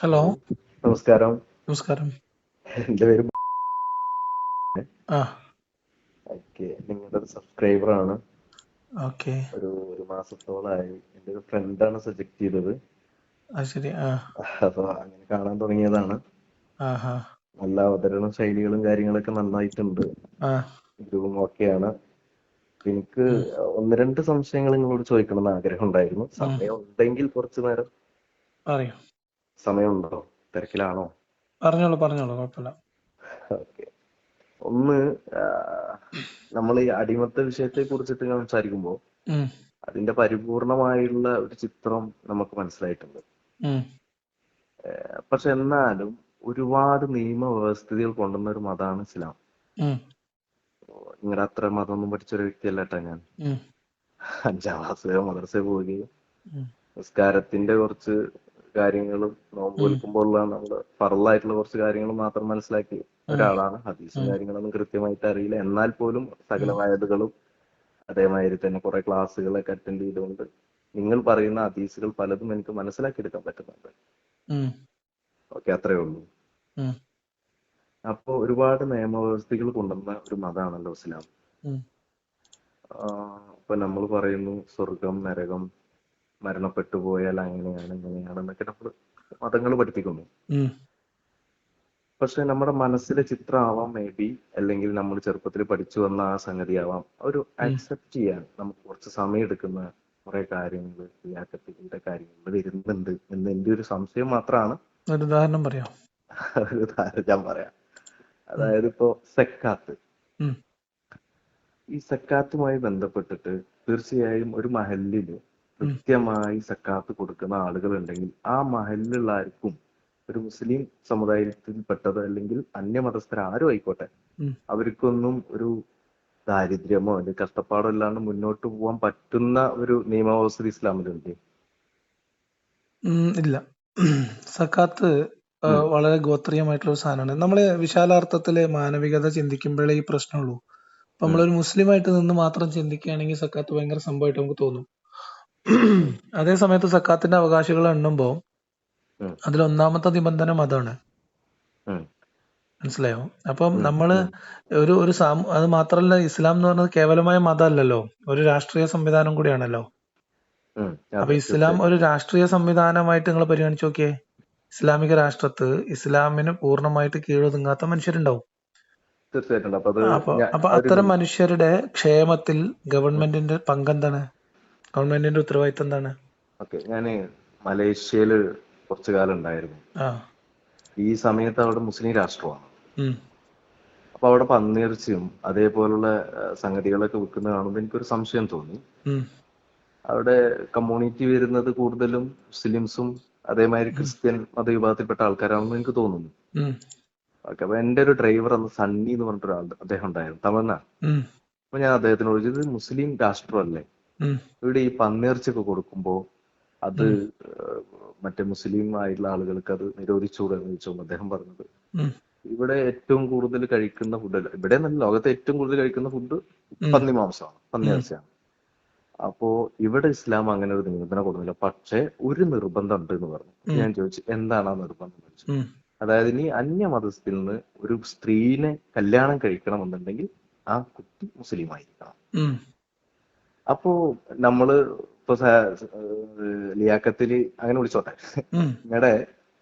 Hello. നമസ്കാരം. നമസ്കാരം. എന്റെ പേര് നിങ്ങളുടെ ഒരു സബ്സ്ക്രൈബർ ആണ് ഓക്കെ. ഒരു ഒരു മാസത്തോളമായി എന്റെ ഒരു ഫ്രണ്ട് ആണ് സജക്ട് ചെയ്തത്. അപ്പൊ അങ്ങനെ കാണാൻ തുടങ്ങിയതാണ്. നല്ല അവതരണ ശൈലികളും കാര്യങ്ങളൊക്കെ നന്നായിട്ടുണ്ട്. ഇതും ഓക്കെയാണ്. എനിക്ക് ഒന്ന് രണ്ട് സംശയങ്ങൾ നിങ്ങളോട് ചോദിക്കണം എന്ന് ആഗ്രഹം ഉണ്ടായിരുന്നു സമയം ഉണ്ടെങ്കിൽ കുറച്ചു നേരം പറയൂ. സമയമുണ്ടോ? തിരക്കിലാണോ? പറഞ്ഞോളൂ പറഞ്ഞോളൂ കുഴപ്പമില്ല. ഒന്ന് നമ്മൾ ഈ അടിമത്ത വിഷയത്തെ കുറിച്ചിട്ട് സംസാരിക്കുമ്പോൾ അതിന്റെ പരിപൂർണമായുള്ള ഒരു ചിത്രം നമുക്ക് മനസ്സിലായിട്ടുണ്ട്. പക്ഷെ എന്നാലും ഒരുപാട് നിയമവ്യവസ്ഥിതികൾ കൊണ്ടുവന്ന ഒരു മതമാണ് ഇസ്ലാം. ഇങ്ങനെ അത്ര മതമൊന്നും പഠിച്ച ഒരു വ്യക്തിയല്ല ഞാൻ അഞ്ചാം ക്ലാസ് മദ്രസയിൽ പോവുകയും നിസ്കാരത്തിന്റെ കുറച്ച് കാര്യങ്ങളും നോമ്പ് വിൽക്കുമ്പോഴുള്ള നമ്മൾ ഫറലായിട്ടുള്ള കുറച്ച് കാര്യങ്ങൾ മാത്രം മനസ്സിലാക്കി ഒരാളാണ്. ഹദീസും കാര്യങ്ങളൊന്നും കൃത്യമായിട്ട് അറിയില്ല. എന്നാൽ പോലും സകലമായതുകളും അതേമാതിരി തന്നെ കുറെ ക്ലാസ്സുകളൊക്കെ അറ്റൻഡ് ചെയ്തുകൊണ്ട് നിങ്ങൾ പറയുന്ന ഹദീസുകൾ പലതും എനിക്ക് മനസ്സിലാക്കിയെടുക്കാൻ പറ്റുന്നുണ്ട്. ഉം, ഓക്കെ അത്രേ ഉള്ളൂ. അപ്പോ ഒരുപാട് നിയമവ്യവസ്ഥകൾ കൊണ്ടുവന്ന ഒരു മതമാണല്ലോ ഇസ്ലാം. ഇപ്പൊ നമ്മൾ പറയുന്നു സ്വർഗം നരകം മരണപ്പെട്ടു പോയാൽ അങ്ങനെയാണ് ഇങ്ങനെയാണ് എന്നൊക്കെ നമ്മൾ മതങ്ങൾ പഠിപ്പിക്കുന്നു. പക്ഷെ നമ്മുടെ മനസ്സിലെ ചിത്രമാവാം മേ ബി അല്ലെങ്കിൽ നമ്മൾ ചെറുപ്പത്തിൽ പഠിച്ചു വന്ന ആ സംഗതിയാവാം ഒരു അക്സെപ്റ്റ് ചെയ്യാൻ നമുക്ക് കുറച്ച് സമയം എടുക്കുന്ന കുറെ കാര്യങ്ങൾ റിയാക്കത്തിന്റെ കാര്യങ്ങൾ വരുന്നുണ്ട് എന്ന് എന്റെ ഒരു സംശയം മാത്രമാണ്. ഒരു ഉദാഹരണം പറയാം ഒരു ഉദാഹരണം ഞാൻ പറയാം. അതായത് ഇപ്പോ സെക്കാത്ത്. ഈ സക്കാത്തുമായി ബന്ധപ്പെട്ടിട്ട് തീർച്ചയായും ഒരു മഹലിൽ കൃത്യമായി സക്കാത്ത് കൊടുക്കുന്ന ആളുകൾ ഉണ്ടെങ്കിൽ ആ മഹലിലുള്ള ആർക്കും ഒരു മുസ്ലിം സമുദായത്തിൽപ്പെട്ടത് അല്ലെങ്കിൽ അന്യമതസ്ഥർ ആരും ആയിക്കോട്ടെ. അവർക്കൊന്നും ഒരു ദാരിദ്ര്യമോ അല്ലെങ്കിൽ കഷ്ടപ്പാടോ ഇല്ലാണ്ട് മുന്നോട്ട് പോകാൻ പറ്റുന്ന ഒരു നിയമവ്യവസ്ഥ ഇസ്ലാമിലുണ്ട്. ഇല്ല. സക്കാത്ത് വളരെ ഗോത്രീയമായിട്ടുള്ള ഒരു സാധനമാണ്. നമ്മൾ വിശാലാർത്ഥത്തിൽ മാനവികത ചിന്തിക്കുമ്പോഴേ ഈ പ്രശ്നമുള്ളൂ. അപ്പൊ നമ്മളൊരു മുസ്ലിമായിട്ട് നിന്ന് മാത്രം ചിന്തിക്കുകയാണെങ്കിൽ സക്കാത്ത് ഭയങ്കര സംഭവമായിട്ട് നമുക്ക് തോന്നും. അതേ സമയത്ത് സക്കാത്തിന്റെ അവകാശികൾ എണ്ണുമ്പോ അതിലൊന്നാമത്തെ അതിൽ ഒന്നാമത്തെ നിബന്ധന അതാണ്. മനസ്സിലായോ? അപ്പം നമ്മൾ ഒരു ഒരു സാമൂ അത് മാത്രല്ല ഇസ്ലാം എന്ന് പറഞ്ഞത് കേവലമായ മതമല്ലല്ലോ. ഒരു രാഷ്ട്രീയ സംവിധാനം കൂടിയാണല്ലോ. അപ്പൊ ഇസ്ലാം ഒരു രാഷ്ട്രീയ സംവിധാനമായിട്ട് നിങ്ങൾ പരിഗണിച്ചു നോക്കിയേ. ഇസ്ലാമിക രാഷ്ട്രത്ത് ഇസ്ലാമിന് പൂർണമായിട്ട് കീഴൊതുങ്ങാത്ത മനുഷ്യരുണ്ടാവും. അപ്പൊ അത്തരം മനുഷ്യരുടെ ക്ഷേമത്തിൽ ഗവൺമെന്റിന്റെ പങ്കെന്താണ്? ഗവൺമെന്റിന്റെ ഉത്തരവാദിത്തം എന്താണ്? ഓക്കെ ഞാൻ മലേഷ്യയിൽ കുറച്ചു കാലം ഉണ്ടായിരുന്നു. ഈ സമയത്ത് അവിടെ മുസ്ലിം രാഷ്ട്രമാണ്. അപ്പൊ അവിടെ പന്നിയിറച്ചിയും അതേപോലുള്ള സംഗതികളൊക്കെ വിൽക്കുന്നത് കാണുമ്പോൾ എനിക്കൊരു സംശയം തോന്നി. അവിടെ കമ്മ്യൂണിറ്റി വരുന്നത് കൂടുതലും മുസ്ലിംസും അതേമാതിരി ക്രിസ്ത്യൻ മതവിഭാഗത്തിൽപ്പെട്ട ആൾക്കാരാണെന്ന് എനിക്ക് തോന്നുന്നു. ഓക്കെ അപ്പൊ എന്റെ ഒരു ഡ്രൈവർ അന്ന് സണ്ണി എന്ന് പറഞ്ഞിട്ടൊരാൾ അദ്ദേഹം ഉണ്ടായിരുന്നു തമിഴ്നാട്. അപ്പൊ ഞാൻ അദ്ദേഹത്തിനോട് ചോദിച്ചത് മുസ്ലിം രാഷ്ട്രമല്ലേ? ഇവിടെ ഈ പന്നിയിറച്ചിയൊക്കെ കൊടുക്കുമ്പോൾ അത് മറ്റേ മുസ്ലിം ആയിട്ടുള്ള ആളുകൾക്ക് അത് നിരോധിച്ചുകൂടെ എന്ന് ചോദിച്ചു അദ്ദേഹം പറഞ്ഞത്. ഇവിടെ ഏറ്റവും കൂടുതൽ കഴിക്കുന്ന ഫുഡ് ഇവിടെ നല്ല ലോകത്തെ ഏറ്റവും കൂടുതൽ കഴിക്കുന്ന ഫുഡ് പന്നി മാംസമാണ്. പന്നി ഇറച്ചിയാണ് അപ്പോ ഇവിടെ ഇസ്ലാം അങ്ങനെ ഒരു നിബന്ധന കൊടുക്കുന്നില്ല. പക്ഷെ ഒരു നിർബന്ധം ഉണ്ട് എന്ന് പറഞ്ഞു. ഞാൻ ചോദിച്ചു എന്താണ് ആ നിർബന്ധം ചോദിച്ചു. അതായത് ഇനി അന്യമതസ്ഥയിൽ നിന്ന് ഒരു സ്ത്രീനെ കല്യാണം കഴിക്കണമെന്നുണ്ടെങ്കിൽ ആ കുട്ടി മുസ്ലിം ആയിരിക്കണം അപ്പോ നമ്മൾ ഇപ്പൊ ലിയാക്കത്തിൽ അങ്ങനെ വിളിച്ചോട്ടെ. നിങ്ങളുടെ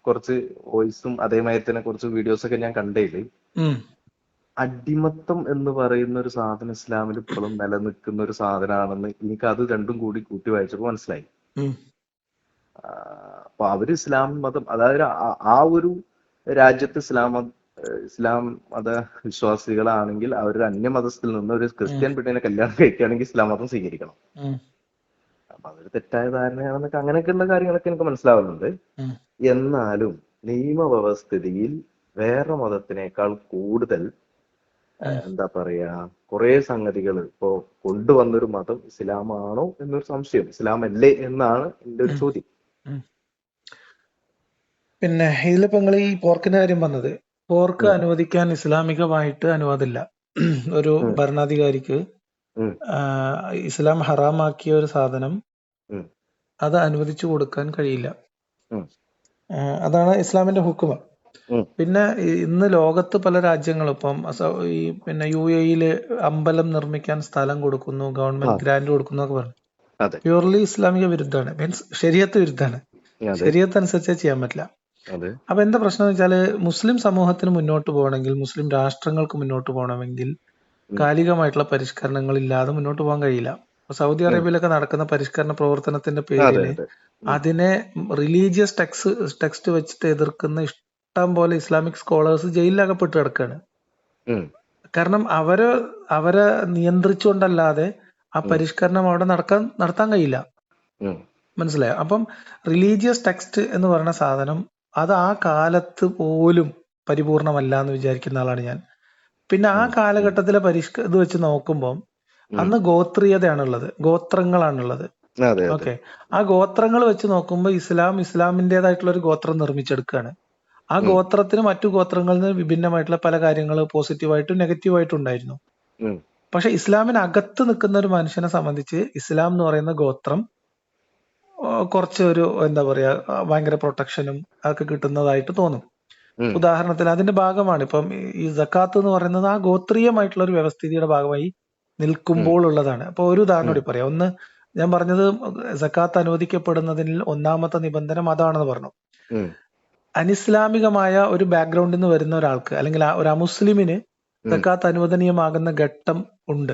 കുറച്ച് വോയിസും അതേമാതിരി തന്നെ കുറച്ച് വീഡിയോസ് ഒക്കെ ഞാൻ കണ്ടതിൽ അടിമത്തം എന്ന് പറയുന്ന ഒരു സാധനം ഇസ്ലാമിൽ ഇപ്പോഴും നിലനിൽക്കുന്ന ഒരു സാധനമാണെന്ന് എനിക്ക് അത് രണ്ടും കൂടി കൂട്ടി വായിച്ചപ്പോൾ മനസ്സിലായി. അപ്പൊ അവർ ഇസ്ലാം മതം അതായത് ആ- ഒരു രാജ്യത്ത് ഇസ്ലാം ഇസ്ലാം മത വിശ്വാസികളാണെങ്കിൽ അവർ അന്യമതത്തിൽ നിന്ന് ഒരു ക്രിസ്ത്യൻ പെണ്ണിനെ കല്യാണം കഴിക്കുകയാണെങ്കിൽ ഇസ്ലാം മതം സ്വീകരിക്കണം. അപ്പൊ അതൊരു തെറ്റായ ധാരണയാണെന്നൊക്കെ അങ്ങനെയൊക്കെയുള്ള കാര്യങ്ങളൊക്കെ എനിക്ക് മനസ്സിലാവുന്നുണ്ട്. എന്നാലും നിയമവ്യവസ്ഥിതിയിൽ വേറെ മതത്തിനേക്കാൾ കൂടുതൽ എന്താ പറയാ കുറെ സംഗതികൾ ഇപ്പോ കൊണ്ടുവന്നൊരു മതം ഇസ്ലാമാണോ എന്നൊരു സംശയം. ഇസ്ലാം അല്ലേ എന്നാണ് എന്റെ ഒരു ചോദ്യം. പിന്നെ ഇതിലിപ്പോ നിങ്ങൾ ഈ പോർക്കിന്റെ കാര്യം പറഞ്ഞത് പോർക്ക് അനുവദിക്കാൻ ഇസ്ലാമികമായിട്ട് അനുവാദമില്ല. ഒരു ഭരണാധികാരിക്ക് ഇസ്ലാം ഹറാമാക്കിയ ഒരു സാധനം അത് അനുവദിച്ചു കൊടുക്കാൻ കഴിയില്ല. അതാണ് ഇസ്ലാമിന്റെ ഹുക്കുമ. പിന്നെ ഇന്ന് ലോകത്ത് പല രാജ്യങ്ങളും ഇപ്പം ഈ പിന്നെ യു എയിൽ അമ്പലം നിർമ്മിക്കാൻ സ്ഥലം കൊടുക്കുന്നു ഗവൺമെന്റ് ഗ്രാന്റ് കൊടുക്കുന്നു എന്നൊക്കെ പറഞ്ഞു. പ്യൂർലി ഇസ്ലാമിക വിരുദ്ധമാണ്. മീൻസ് ശരിയത്ത് വിരുദ്ധമാണ്. ശരിയത്ത് അനുസരിച്ചേ ചെയ്യാൻ പറ്റില്ല. അപ്പൊ എന്താ പ്രശ്നം എന്ന് വെച്ചാൽ മുസ്ലിം സമൂഹത്തിന് മുന്നോട്ട് പോകണമെങ്കിൽ മുസ്ലിം രാഷ്ട്രങ്ങൾക്ക് മുന്നോട്ട് പോകണമെങ്കിൽ കാലികമായിട്ടുള്ള പരിഷ്കരണങ്ങൾ ഇല്ലാതെ മുന്നോട്ട് പോകാൻ കഴിയില്ല. സൗദി അറേബ്യയിലൊക്കെ നടക്കുന്ന പരിഷ്കരണ പ്രവർത്തനത്തിന്റെ പേരിൽ അതിനെ റിലീജിയസ് ടെക്സ് ടെക്സ്റ്റ് വെച്ചിട്ട് എതിർക്കുന്ന ഇഷ്ടം പോലെ ഇസ്ലാമിക് സ്കോളേഴ്സ് ജയിലിലകപ്പെട്ട് കിടക്കുകയാണ് കാരണം അവർ അവരെ നിയന്ത്രിച്ചുകൊണ്ടല്ലാതെ ആ പരിഷ്കരണം അവിടെ നടക്കാൻ നടത്താൻ കഴിയില്ല. മനസ്സിലായോ? അപ്പം റിലീജിയസ് ടെക്സ്റ്റ് എന്ന് പറയുന്ന സാധനം അത് ആ കാലത്ത് പോലും പരിപൂർണമല്ല എന്ന് വിചാരിക്കുന്ന ആളാണ് ഞാൻ. പിന്നെ ആ കാലഘട്ടത്തിലെ പരിഷ്ക ഇത് വെച്ച് നോക്കുമ്പോൾ അന്ന് ഗോത്രീയതയാണുള്ളത്. ഗോത്രങ്ങളാണുള്ളത്. ഓക്കെ. ആ ഗോത്രങ്ങൾ വെച്ച് നോക്കുമ്പോൾ ഇസ്ലാം ഇസ്ലാമിന്റേതായിട്ടുള്ള ഒരു ഗോത്രം നിർമ്മിച്ചെടുക്കുകയാണ് ആ ഗോത്രത്തിന് മറ്റു ഗോത്രങ്ങളിൽ നിന്ന് വിഭിന്നമായിട്ടുള്ള പല കാര്യങ്ങൾ പോസിറ്റീവായിട്ടും നെഗറ്റീവായിട്ടും ഉണ്ടായിരുന്നു. പക്ഷെ ഇസ്ലാമിനകത്ത് നിൽക്കുന്ന ഒരു മനുഷ്യനെ സംബന്ധിച്ച് ഇസ്ലാം എന്ന് പറയുന്ന ഗോത്രം കുറച്ച് ഒരു എന്താ പറയാ ഭയങ്കര പ്രൊട്ടക്ഷനും അതൊക്കെ കിട്ടുന്നതായിട്ട് തോന്നും. ഉദാഹരണത്തിന് അതിന്റെ ഭാഗമാണ്. ഇപ്പം ഈ- ജക്കാത്ത് എന്ന് പറയുന്നത് ആ ഗോത്രീയമായിട്ടുള്ള ഒരു വ്യവസ്ഥിതിയുടെ ഭാഗമായി നിൽക്കുമ്പോൾ ഉള്ളതാണ്. അപ്പൊ ഒരു ഉദാഹരണം കൂടി പറയാം. ഒന്ന് ഞാൻ പറഞ്ഞത് ജക്കാത്ത് അനുവദിക്കപ്പെടുന്നതിൽ ഒന്നാമത്തെ നിബന്ധന അതാണെന്ന് പറഞ്ഞു. അനിസ്ലാമികമായ ഒരു ബാക്ക്ഗ്രൗണ്ടിൽ നിന്ന് വരുന്ന ഒരാൾക്ക് അല്ലെങ്കിൽ ആ ഒരു അമുസ്ലിമിന് ജക്കാത്ത് അനുവദനീയമാകുന്ന ഘട്ടം ഉണ്ട്.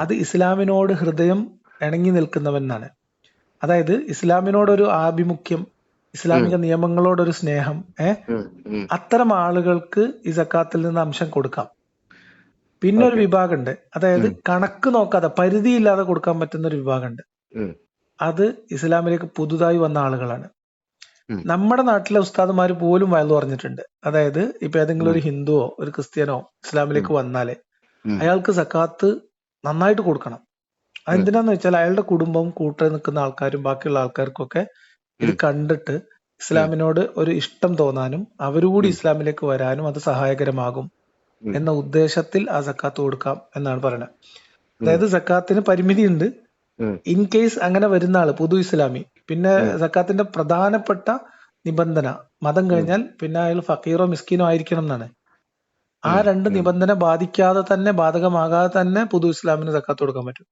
അത് ഇസ്ലാമിനോട് ഹൃദയം ഇണങ്ങി നിൽക്കുന്നവനാണ് അതായത് ഇസ്ലാമിനോടൊരു ആഭിമുഖ്യം ഇസ്ലാമിക നിയമങ്ങളോടൊരു സ്നേഹം ഏഹ്. അത്തരം ആളുകൾക്ക് ഈ സക്കാത്തിൽ നിന്ന് അംശം കൊടുക്കാം. പിന്നെ ഒരു വിഭാഗമുണ്ട്. അതായത് കണക്ക് നോക്കാതെ പരിധിയില്ലാതെ കൊടുക്കാൻ പറ്റുന്ന ഒരു വിഭാഗമുണ്ട്. അത് ഇസ്ലാമിലേക്ക് പുതുതായി വന്ന ആളുകളാണ്. നമ്മുടെ നാട്ടിലെ ഉസ്താദുമാർ പോലും വയലു പറഞ്ഞിട്ടുണ്ട്. അതായത് ഇപ്പൊ ഏതെങ്കിലും ഒരു ഹിന്ദുവോ ഒരു ക്രിസ്ത്യാനോ ഇസ്ലാമിലേക്ക് വന്നാലേ അയാൾക്ക് സക്കാത്ത് നന്നായിട്ട് കൊടുക്കണം. അതെന്തിനാന്ന് വെച്ചാൽ അയാളുടെ കുടുംബം കൂട്ട നിൽക്കുന്ന ആൾക്കാരും ബാക്കിയുള്ള ആൾക്കാർക്കൊക്കെ ഇത് കണ്ടിട്ട് ഇസ്ലാമിനോട് ഒരു ഇഷ്ടം തോന്നാനും അവരുകൂടി ഇസ്ലാമിലേക്ക് വരാനും അത് സഹായകരമാകും എന്ന ഉദ്ദേശത്തിൽ ആ സക്കാത്ത് കൊടുക്കാം എന്നാണ് പറയുന്നത് അതായത് സക്കാത്തിന് പരിമിതിയുണ്ട്. ഉണ്ട് ഇൻ കേസ് അങ്ങനെ വരുന്ന ആൾ പുതു ഇസ്ലാമി പിന്നെ സക്കാത്തിന്റെ പ്രധാനപ്പെട്ട നിബന്ധന മതം കഴിഞ്ഞാൽ പിന്നെ അയാൾ ഫക്കീറോ മിസ്കീനോ ആയിരിക്കണം എന്നാണ്. ആ രണ്ട് നിബന്ധന ബാധിക്കാതെ തന്നെ ബാധകമാകാതെ തന്നെ പുതു ഇസ്ലാമിന് സക്കാത്ത് കൊടുക്കാൻ പറ്റും.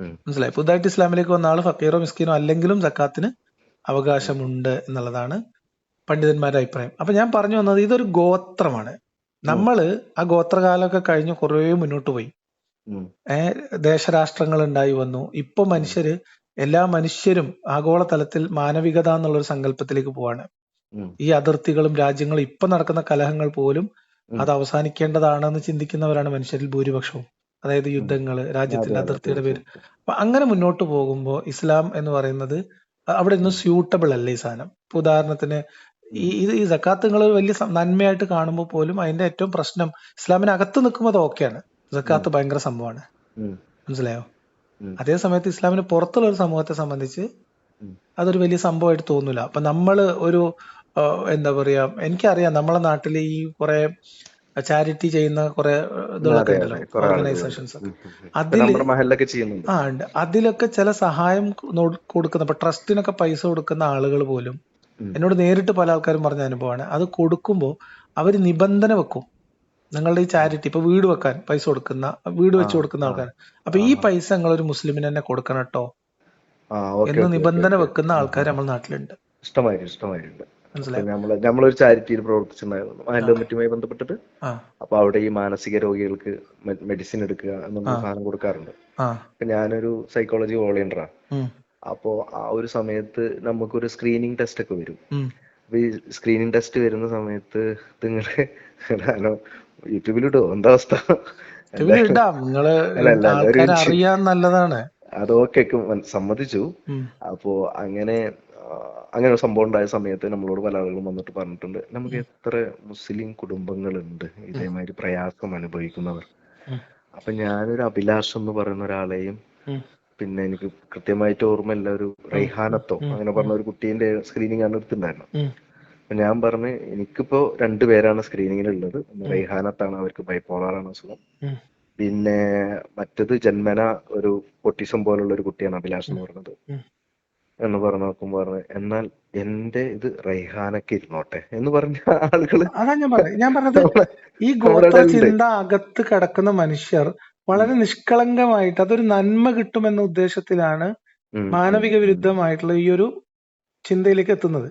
മനസ്സിലായി. പുതുതായിട്ട് ഇസ്ലാമിലേക്ക് വന്ന ആൾ ഫക്കീറോ മിസ്കീനോ അല്ലെങ്കിലും സക്കാത്തിന് അവകാശമുണ്ട് എന്നുള്ളതാണ് പണ്ഡിതന്മാരുടെ അഭിപ്രായം. അപ്പൊ ഞാൻ പറഞ്ഞു വന്നത് ഇതൊരു ഗോത്രമാണ്. നമ്മൾ ആ ഗോത്രകാലമൊക്കെ കഴിഞ്ഞ് കുറേ മുന്നോട്ട് പോയി. ദേശരാഷ്ട്രങ്ങൾ ഉണ്ടായി വന്നു. ഇപ്പൊ മനുഷ്യര് എല്ലാ മനുഷ്യരും ആഗോളതലത്തിൽ മാനവികത എന്നുള്ള ഒരു സങ്കല്പത്തിലേക്ക് പോവാണ്. ഈ അതിർത്തികളും രാജ്യങ്ങളും ഇപ്പൊ നടക്കുന്ന കലഹങ്ങൾ പോലും അത് അവസാനിക്കേണ്ടതാണെന്ന് ചിന്തിക്കുന്നവരാണ് മനുഷ്യരിൽ ഭൂരിപക്ഷവും. അതായത് യുദ്ധങ്ങൾ രാജ്യത്തിന്റെ അതിർത്തിയുടെ പേര്. അപ്പൊ അങ്ങനെ മുന്നോട്ട് പോകുമ്പോൾ ഇസ്ലാം എന്ന് പറയുന്നത് അവിടെ ഒന്നും സ്യൂട്ടബിൾ അല്ല ഈ സാധനം? ഇപ്പൊ ഉദാഹരണത്തിന് ഈ ഇത് ഈ സക്കാത്തുകൾ വലിയ നന്മയായിട്ട് കാണുമ്പോൾ പോലും അതിന്റെ ഏറ്റവും പ്രശ്നം ഇസ്ലാമിന് അകത്ത് നിൽക്കുമ്പോൾ അത് ഓക്കെയാണ്. സക്കാത്ത് ഭയങ്കര സംഭവമാണ്. മനസ്സിലായോ? അതേ സമയത്ത് ഇസ്ലാമിന് പുറത്തുള്ള ഒരു സമൂഹത്തെ സംബന്ധിച്ച്. അതൊരു വലിയ സംഭവമായിട്ട് തോന്നൂല. അപ്പൊ നമ്മൾ ഒരു എന്താ പറയാ എനിക്കറിയാം നമ്മളെ നാട്ടിൽ ഈ കുറെ ചാരിറ്റി ചെയ്യുന്ന കുറെ ഇതുകളൊക്കെ ഉണ്ടല്ലോ. ഓർഗനൈസേഷൻസ് അതിൽ ആ ഉണ്ട്. അതിലൊക്കെ ചില സഹായം കൊടുക്കുന്ന ഇപ്പൊ ട്രസ്റ്റിനൊക്കെ പൈസ കൊടുക്കുന്ന ആളുകൾ പോലും എന്നോട് നേരിട്ട് പല ആൾക്കാരും പറഞ്ഞ അനുഭവമാണ്. അത് കൊടുക്കുമ്പോൾ അവർ നിബന്ധന വെക്കും. നിങ്ങളുടെ ഈ ചാരിറ്റി ഇപ്പൊ വീട് വെക്കാൻ പൈസ കൊടുക്കുന്ന വീട് വെച്ച് കൊടുക്കുന്ന ആൾക്കാർ അപ്പൊ ഈ പൈസ നിങ്ങൾ ഒരു മുസ്ലിമിന് തന്നെ കൊടുക്കണം കേട്ടോ എന്ന് നിബന്ധന വെക്കുന്ന ആൾക്കാർ നമ്മുടെ നാട്ടിലുണ്ട്. ഇഷ്ടമായി ഇഷ്ടമായിട്ടുണ്ട് മനസ്സിലായോ. നമ്മൾ നമ്മളൊരു ചാരിറ്റിയിൽ പ്രവർത്തിച്ചിട്ടുണ്ടായിരുന്നു. കമ്മിറ്റിയുമായി ബന്ധപ്പെട്ടിട്ട് അപ്പൊ അവിടെ ഈ മാനസിക രോഗികൾക്ക് മെഡിസിൻ എടുക്കുക എന്നുള്ള സാധനം കൊടുക്കാറുണ്ട്. അപ്പൊ ഞാനൊരു സൈക്കോളജി ഉം, അപ്പോ ആ ഒരു സമയത്ത് നമുക്കൊരു സ്ക്രീനിങ് ടെസ്റ്റ് ഒക്കെ വരും. അപ്പൊ ഈ സ്ക്രീനിങ് ടെസ്റ്റ് വരുന്ന സമയത്ത് നിങ്ങൾ ഞാനോ യൂട്യൂബിലിട്ടോ എന്താ അവസ്ഥ? അറിയാൻ നല്ലതാണ്. അതൊക്കെ സമ്മതിച്ചു. ഉം, അപ്പോ അങ്ങനെ അങ്ങനെ ഒരു സംഭവം ഉണ്ടായ സമയത്ത് നമ്മളോട് പല ആളുകളും വന്നിട്ട് പറഞ്ഞിട്ടുണ്ട് നമുക്ക് എത്ര മുസ്ലിം കുടുംബങ്ങളുണ്ട് ഇതേമാതിരി പ്രയാസം അനുഭവിക്കുന്നവർ. അപ്പൊ ഞാനൊരു അഭിലാഷ് എന്ന് പറയുന്ന ഒരാളെയും പിന്നെ എനിക്ക് കൃത്യമായിട്ട് ഓർമ്മയില്ല ഒരു റൈഹാനത്തോ അങ്ങനെ പറഞ്ഞ ഒരു കുട്ടീന്റെ സ്ക്രീനിങ് ആണ് എടുത്തിട്ടുണ്ടായിരുന്നു. അപ്പൊ ഞാൻ പറഞ്ഞ് എനിക്കിപ്പോ രണ്ടുപേരാണ് സ്ക്രീനിങ്ങിൽ ഉള്ളത് ഒന്ന് റൈഹാനത്താണ് അവർക്ക് ബൈപ്പോളറാണ് അസുഖം. പിന്നെ മറ്റത് ജന്മന ഒരു പൊട്ടിസം പോലുള്ള ഒരു കുട്ടിയാണ് അഭിലാഷ് എന്ന് ഉം. എന്ന് പറഞ്ഞു നോക്കുമ്പോ പറഞ്ഞു എന്നാൽ എന്റെ ഇത് റൈഹാനൊക്കെ ഇരുന്നോട്ടെ എന്ന് പറഞ്ഞ ആളുകൾ അതാ ഞാൻ പറഞ്ഞത് ഞാൻ പറഞ്ഞത് ഈ ഗോത്ര ചിന്ത അകത്ത് കിടക്കുന്ന മനുഷ്യർ വളരെ നിഷ്കളങ്കമായിട്ട് അതൊരു നന്മ കിട്ടുമെന്ന ഉദ്ദേശത്തിലാണ് മാനവിക വിരുദ്ധമായിട്ടുള്ള ഈ ഒരു ചിന്തയിലേക്ക് എത്തുന്നത്.